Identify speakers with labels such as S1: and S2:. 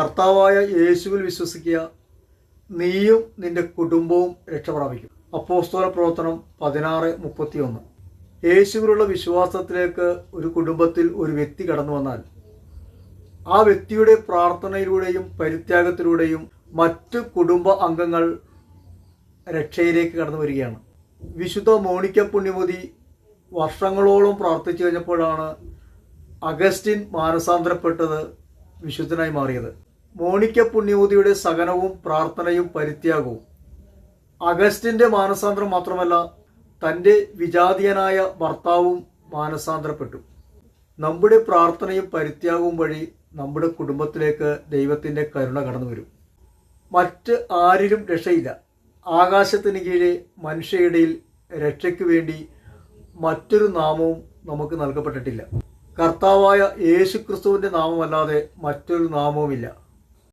S1: കർത്താവായ യേശുവിൽ വിശ്വസിക്കുക നീയും നിന്റെ കുടുംബവും രക്ഷപ്രാപിക്കും അപ്പോസ്തോല പ്രവർത്തനം പതിനാറ് മുപ്പത്തിയൊന്ന്. യേശുവിലുള്ള വിശ്വാസത്തിലേക്ക് ഒരു കുടുംബത്തിൽ ഒരു വ്യക്തി കടന്നു വന്നാൽ ആ വ്യക്തിയുടെ പ്രാർത്ഥനയിലൂടെയും പരിത്യാഗത്തിലൂടെയും മറ്റ് കുടുംബ അംഗങ്ങൾ രക്ഷയിലേക്ക് കടന്നു വരികയാണ്. വിശുദ്ധ മോണിക്ക പുണ്യമതി വർഷങ്ങളോളം പ്രാർത്ഥിച്ചു കഴിഞ്ഞപ്പോഴാണ് അഗസ്റ്റിൻ മാനസാന്തരപ്പെട്ടത് വിശുദ്ധനായി മാറിയത്. മോണിക്ക പുണ്യവതിയുടെ സഹനവും പ്രാർത്ഥനയും പരിത്യാഗവും. അഗസ്റ്റിന്റെ മാനസാന്തരം മാത്രമല്ല തന്റെ വിജാതീയനായ ഭർത്താവും മാനസാന്തരപ്പെട്ടു. നമ്മുടെ പ്രാർത്ഥനയും പരിത്യാഗവും വഴി നമ്മുടെ കുടുംബത്തിലേക്ക് ദൈവത്തിന്റെ കരുണ കടന്നു വരും. മറ്റ് ആരിലും രക്ഷയില്ല. ആകാശത്തിന് കീഴെ മനുഷ്യയിടയിൽ രക്ഷയ്ക്ക് വേണ്ടി മറ്റൊരു നാമവും നമുക്ക് നൽകപ്പെട്ടിട്ടില്ല. കർത്താവായ യേശു ക്രിസ്തുവിന്റെ നാമമല്ലാതെ മറ്റൊരു നാമവുമില്ല.